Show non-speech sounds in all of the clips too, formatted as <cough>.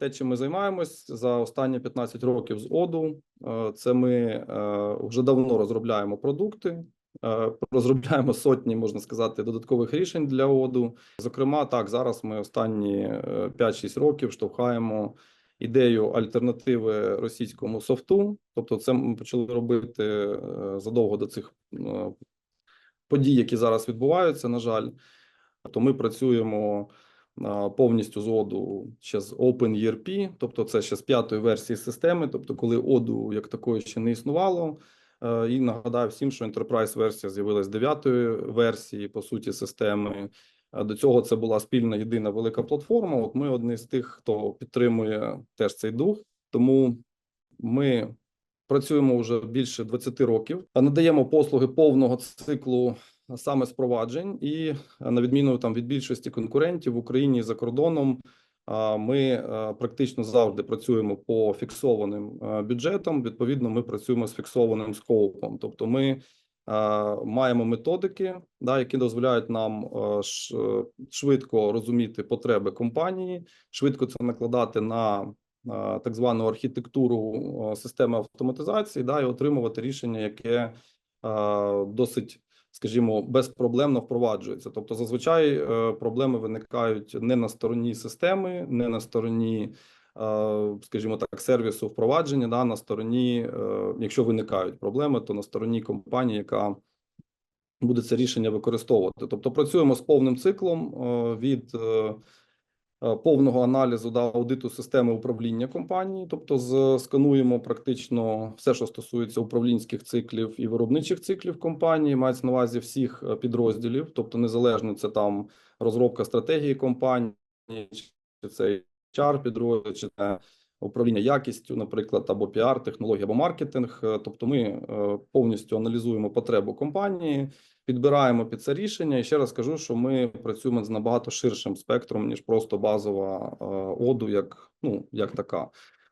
те, чим ми займаємось за останні 15 років з ОДУ, е, це ми е, вже давно розробляємо продукти, е, розробляємо сотні, можна сказати, додаткових рішень для ОДУ. Зокрема, так зараз ми останні е, 5-6 років штовхаємо ідею альтернативи російському софту. Тобто, це ми почали робити задовго до цих подій, які зараз відбуваються. На жаль, то ми працюємо повністю з оду ще з OpenERP, тобто це ще з п'ятої версії системи, тобто коли оду як такої ще не існувало. Е, І нагадаю всім, що Enterprise версія з'явилась дев'ятої версії по суті системи. Е, До цього це була спільна єдина велика платформа. От ми одні з тих, хто підтримує теж цей дух. Тому ми працюємо вже більше 20 років, а надаємо послуги повного циклу саме спроваджень, і е, на відміну там від більшості конкурентів в Україні за кордоном. Ми е, практично завжди працюємо по фіксованим е, бюджетам. Відповідно, ми працюємо з фіксованим скопом. Тобто, ми маємо методики, да, які дозволяють нам швидко розуміти потреби компанії, швидко це накладати на так звану архітектуру системи автоматизації, да, і отримувати рішення, яке досить скажімо, безпроблемно впроваджується. Тобто, зазвичай е, проблеми виникають не на стороні системи, не на стороні, е, скажімо так, сервісу впровадження, да, на стороні, е, якщо виникають проблеми, то на стороні компанії, яка буде це рішення використовувати. Тобто, працюємо з повним циклом від повного аналізу да, аудиту системи управління компанії, тобто скануємо практично все, що стосується управлінських циклів і виробничих циклів компанії, мається на увазі всіх е, підрозділів, тобто незалежно це там розробка стратегії компанії, чи це HR підрозділ, чи це управління якістю, наприклад, або піар, технологія, або маркетинг. Е, Тобто, ми е, повністю аналізуємо потребу компанії, підбираємо під це рішення. І ще раз кажу, що ми працюємо з набагато ширшим спектром ніж просто базова е, оду, як ну як така.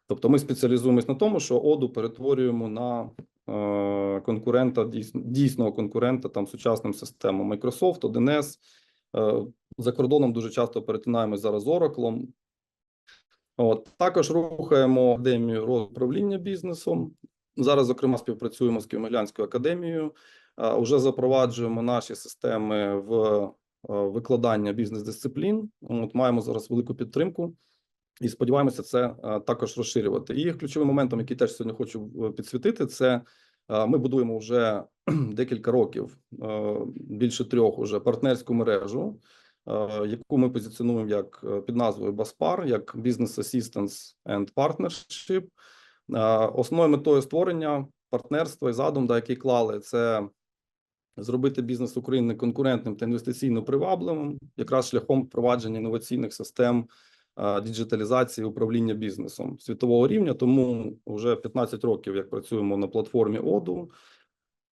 Тобто, ми спеціалізуємось на тому, що оду перетворюємо на конкурента дійсно дійсного конкурента там сучасним системам Microsoft, 1С. Е, за кордоном дуже часто перетинаємось зараз з Oracle. От також рухаємо академію розвитку управління бізнесом. Зараз, зокрема, співпрацюємо з Києво-Могилянською академією. Уже запроваджуємо наші системи в е, викладання бізнес-дисциплін. От маємо зараз велику підтримку і сподіваємося це е, також розширювати. І ключовим моментом, який теж сьогодні хочу е, підсвітити, це ми будуємо вже <clears throat> декілька років, більше трьох уже партнерську мережу, яку ми позиціонуємо як е, під назвою BASPAR, як Business Assistance and Partnership. Е, Основною метою створення партнерства і задум, да, який клали, це зробити бізнес України конкурентним та інвестиційно привабливим, якраз шляхом впровадження інноваційних систем е, діджиталізації управління бізнесом світового рівня. Тому вже 15 років, як працюємо на платформі ОДУ.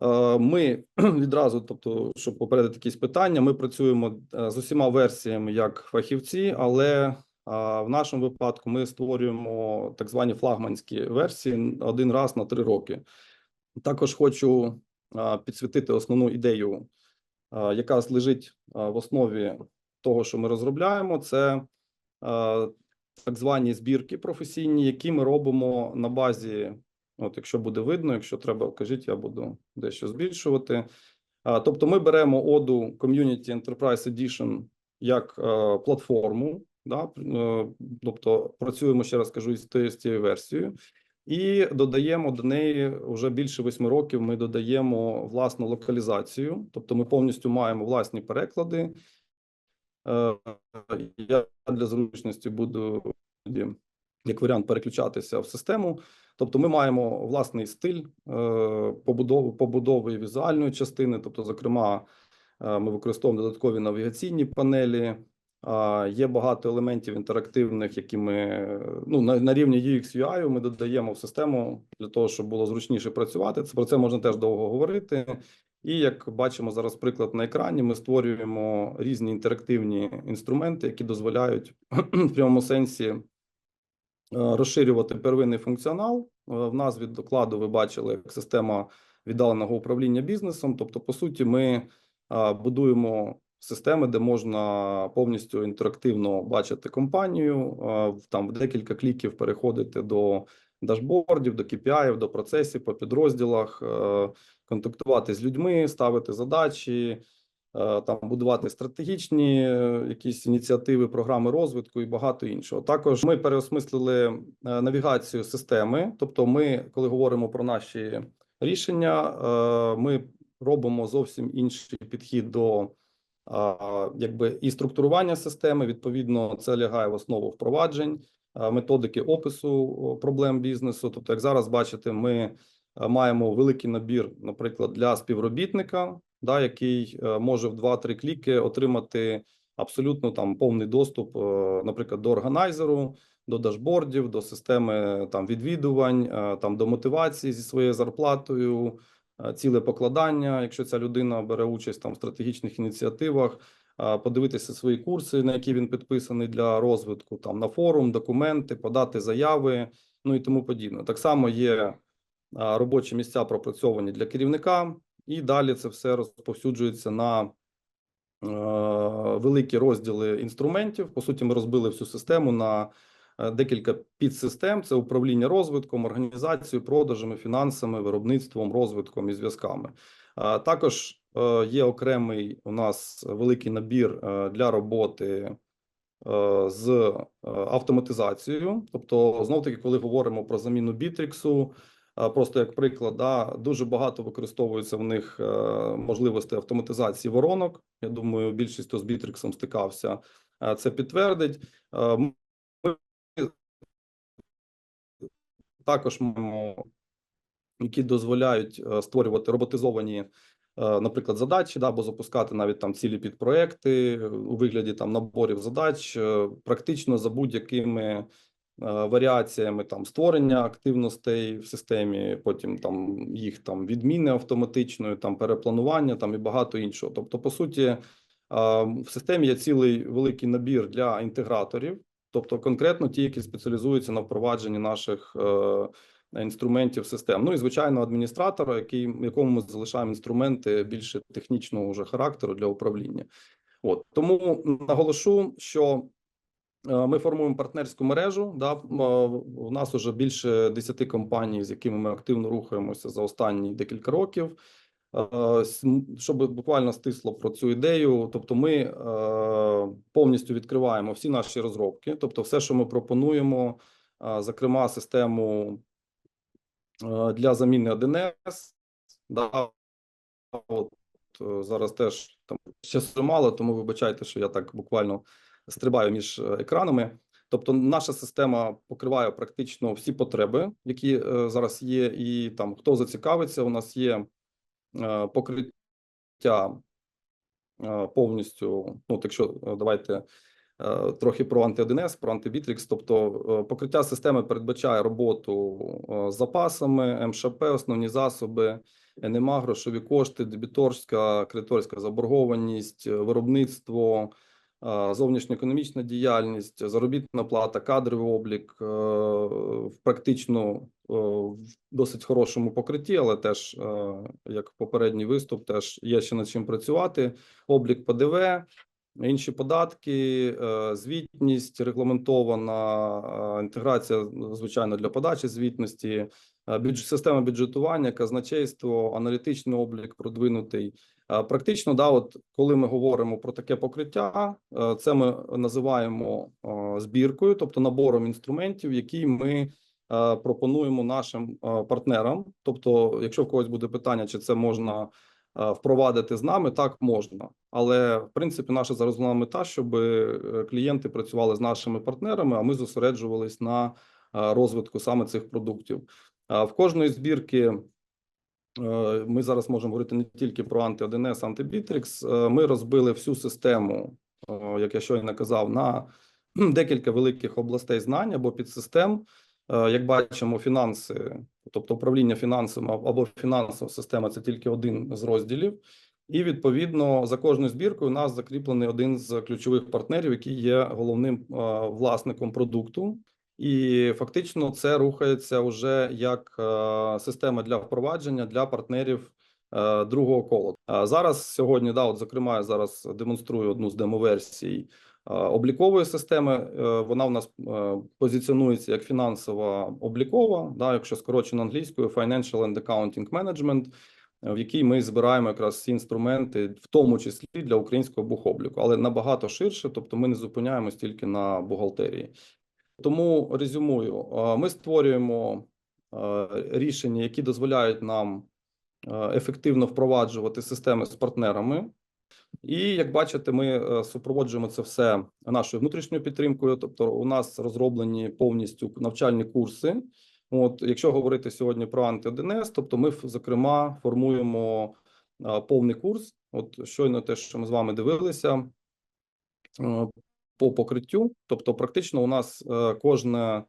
Е, Ми <clears throat> відразу, тобто, щоб попередити якісь питання, ми працюємо е, з усіма версіями як фахівці, але в нашому випадку ми створюємо так звані флагманські версії один раз на три роки. Також хочу підсвітити основну ідею, яка лежить в основі того, що ми розробляємо. Це так звані збірки професійні, які ми робимо на базі. От, якщо буде видно, якщо треба, кажіть, я буду дещо збільшувати. А, Тобто, ми беремо оду Community Enterprise Edition як е, платформу, да, е, тобто працюємо ще раз кажу з цією версією, і додаємо до неї вже більше восьми років. Ми додаємо власну локалізацію, тобто ми повністю маємо власні переклади. Е, Я для зручності буду як варіант переключатися в систему. Тобто, ми маємо власний стиль е, побудови побудови візуальної частини. Тобто, зокрема, е, ми використовуємо додаткові навігаційні панелі. Є багато елементів інтерактивних, які ми ну на, на рівні UX UI ми додаємо в систему для того, щоб було зручніше працювати. Це про це можна теж довго говорити. І як бачимо зараз приклад на екрані, ми створюємо різні інтерактивні інструменти, які дозволяють <clears throat> в прямому сенсі розширювати первинний функціонал. Е, В назві докладу ви бачили як система віддаленого управління бізнесом. Тобто, по суті, ми е, будуємо системи, де можна повністю інтерактивно бачити компанію, е, там в декілька кліків переходити до дашбордів, до KPI, до процесів по підрозділах, е, контактувати з людьми, ставити задачі, е, там будувати стратегічні е, якісь ініціативи, програми розвитку і багато іншого. Також ми переосмислили е, навігацію системи. Тобто, ми, коли говоримо про наші рішення, е, ми робимо зовсім інший підхід до якби і структурування системи. Відповідно, це лягає в основу впроваджень, методики опису проблем бізнесу. Тобто, як зараз бачите, ми маємо великий набір, наприклад, для співробітника, да, який е, може в 2-3 кліки отримати абсолютно там повний доступ, е, наприклад, до органайзеру, до дашбордів, до системи там відвідувань, е, там до мотивації зі своєю зарплатою, е, ціле покладання, якщо ця людина бере участь там в стратегічних ініціативах, е, подивитися свої курси, на які він підписаний для розвитку, там на форум, документи, подати заяви, ну і тому подібне. Так само є е, робочі місця пропрацьовані для керівника, і далі це все розповсюджується на е, великі розділи інструментів. По суті, ми розбили всю систему на е, декілька підсистем: це управління розвитком, організацією, продажами, фінансами, виробництвом, розвитком і зв'язками. А Також е, є окремий у нас великий набір е, для роботи е, з е, автоматизацією. Тобто, знов таки, коли говоримо про заміну бітріксу, е, просто як приклад, да, дуже багато використовується в них е, можливостей автоматизації воронок. Я думаю, більшість хто з бітріксом стикався, е, це підтвердить. Е, Ми також маємо, які дозволяють створювати роботизовані, наприклад, задачі, да, або запускати навіть там цілі підпроекти у вигляді там наборів задач, практично за будь-якими варіаціями там створення активностей в системі, потім там їх там відміни автоматичної, там перепланування, там і багато іншого. Тобто, по суті, е, в системі є цілий великий набір для інтеграторів, тобто конкретно ті, які спеціалізуються на впровадженні наших е, інструментів систем. Ну і звичайно, адміністратора, який якому ми залишаємо інструменти більше технічного вже характеру для управління. От тому наголошу, що е, ми формуємо партнерську мережу. Да, е, у нас уже більше 10 компаній, з якими ми активно рухаємося за останні декілька років. Е, Щоб буквально стисло про цю ідею, тобто ми е, повністю відкриваємо всі наші розробки, тобто все, що ми пропонуємо, е, зокрема систему е, для заміни 1С, да, от е, зараз теж там часу мало, тому вибачайте, що я так буквально стрибаю між е, екранами. Тобто, наша система покриває практично всі потреби, які е, зараз є, і там хто зацікавиться, у нас є е, покриття повністю. Ну, так що давайте трохи про анти-1С, про антибітрікс. Тобто, покриття системи передбачає роботу з запасами, МШП, основні засоби, НМА, грошові кошти, дебіторська, кредиторська заборгованість, виробництво. Е, Зовнішньоекономічна діяльність, заробітна плата, кадровий облік е, в практично е, в досить хорошому покритті, але теж, як попередній виступ, теж є ще над чим працювати. Облік ПДВ, інші податки, е, звітність регламентована, е, інтеграція, звичайно, для подачі звітності, е, бюдж- система бюджетування, казначейство, аналітичний облік продвинутий. Е, Практично, да, от коли ми говоримо про таке покриття, е, це ми називаємо е, збіркою, тобто набором інструментів, які ми е, пропонуємо нашим е, партнерам. Тобто, якщо в когось буде питання, чи це можна е, впровадити з нами, так можна. Але в принципі, наша зараз мета, щоб е, клієнти працювали з нашими партнерами, а ми зосереджувались на е, розвитку саме цих продуктів. В кожної збірки Е, Ми зараз можемо говорити не тільки про анти-1С, антибітрікс. Е, Ми розбили всю систему, е, як я щойно казав, на декілька великих областей знань або підсистем. Е, Як бачимо, фінанси, тобто управління фінансами або фінансова система це тільки один з розділів. І відповідно за кожною збіркою у нас закріплений один з ключових партнерів, який є головним е, власником продукту. І фактично це рухається вже як е, система для впровадження для партнерів другого кола. Зараз сьогодні, да, от зокрема, я зараз демонструю одну з демоверсій облікової системи. Е, Вона в нас е, позиціонується як фінансова облікова, да, якщо скорочено англійською Financial and Accounting Management, е, в якій ми збираємо якраз всі інструменти, в тому числі для українського бухобліку, але набагато ширше, тобто ми не зупиняємось тільки на бухгалтерії. Тому резюмую, е, ми створюємо е, рішення, які дозволяють нам е, ефективно впроваджувати системи з партнерами. І як бачите, ми е, супроводжуємо це все нашою внутрішньою підтримкою. Тобто, у нас розроблені повністю навчальні курси. От, якщо говорити сьогодні про анти-ДНС, тобто ми зокрема формуємо е, повний курс. От щойно те, що ми з вами дивилися е, по покриттю. Тобто, практично у нас кожна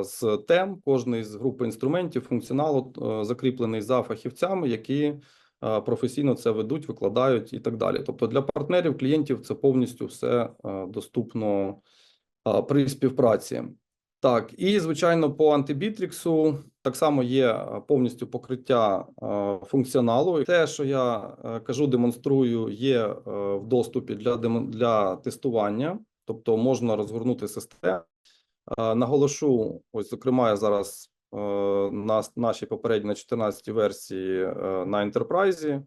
з тем, кожний з групи інструментів, функціоналу закріплений за фахівцями, які професійно це ведуть, викладають і так далі. Тобто для партнерів, клієнтів це повністю все е, доступно е, при співпраці. Так, і звичайно, по антибітріксу так само є е, повністю покриття е, функціоналу. Те, що я е, кажу, демонструю, є е, в доступі для для тестування, тобто можна розгорнути систему. Е, Наголошу, ось зокрема, я зараз е, на с- нашій попередній на 14 версії е, на Enterprise.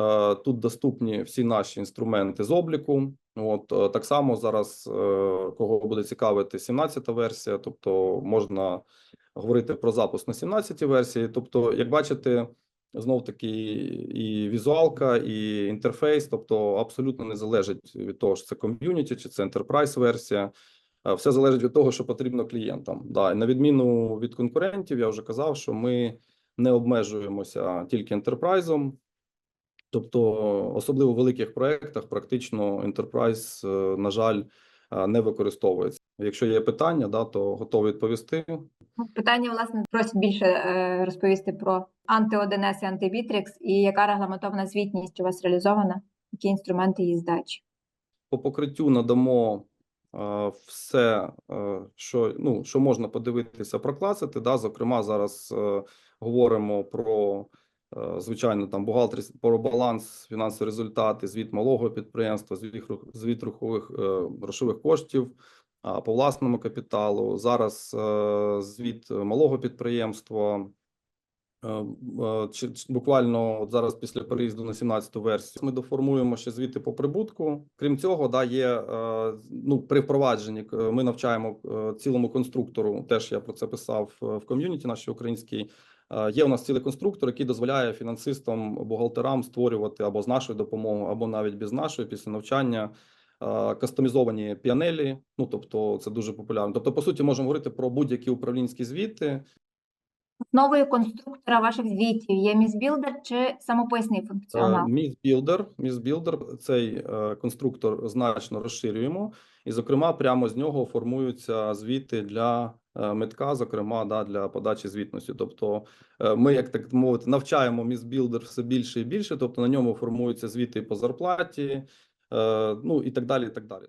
Е, Тут доступні всі наші інструменти з обліку. От е, так само зараз, кого буде цікавити 17-та версія, тобто можна говорити про запуск на 17-й версії. Тобто, як бачите, знов таки і візуалка, і інтерфейс, тобто абсолютно не залежить від того, що це ком'юніті чи це enterprise версія. Е, Все залежить від того, що потрібно клієнтам. Да, і на відміну від конкурентів, я вже казав, що ми не обмежуємося тільки ентерпрайзом. Тобто, особливо в великих проєктах, практично Enterprise, е, на жаль, е, не використовується. Якщо є питання, да, то готовий відповісти. Ну, Питання, власне, просять більше е, розповісти про анти-ОДНС і антибітрікс і яка регламентована звітність у вас реалізована, які інструменти її здачі. По покриттю надамо все, е, що, ну, що можна подивитися, прокласити. Да? Зокрема, зараз е, говоримо про, е, звичайно, там бухгалтерський про баланс, фінансові результати, звіт малого підприємства, звіт, звіт рухових грошових коштів по власному капіталу. Зараз звіт малого підприємства. Е, е, чи- Буквально от зараз після переїзду на 17-ту версію ми доформуємо ще звіти по прибутку. Крім цього, да, є е, ну при впровадженні ми навчаємо цілому конструктору. Теж я про це писав в ком'юніті нашій українській. Є у нас цілий конструктор, який дозволяє фінансистам, бухгалтерам створювати або з нашою допомогою, або навіть без нашої після навчання кастомізовані піанелі. Ну тобто, це дуже популярно. Тобто, по суті, можемо говорити про будь-які управлінські звіти. Основою конструктора ваших звітів є мізбілдер чи самописний функціонал? Міс Builder, Міс Builder, цей е, конструктор значно розширюємо, і, зокрема, прямо з нього формуються звіти для е, метка, зокрема, да, для подачі звітності. Тобто, е, ми, як так мовити, навчаємо Міс Builder все більше і більше. Тобто на ньому формуються звіти по зарплаті, е, ну і так далі. І так далі.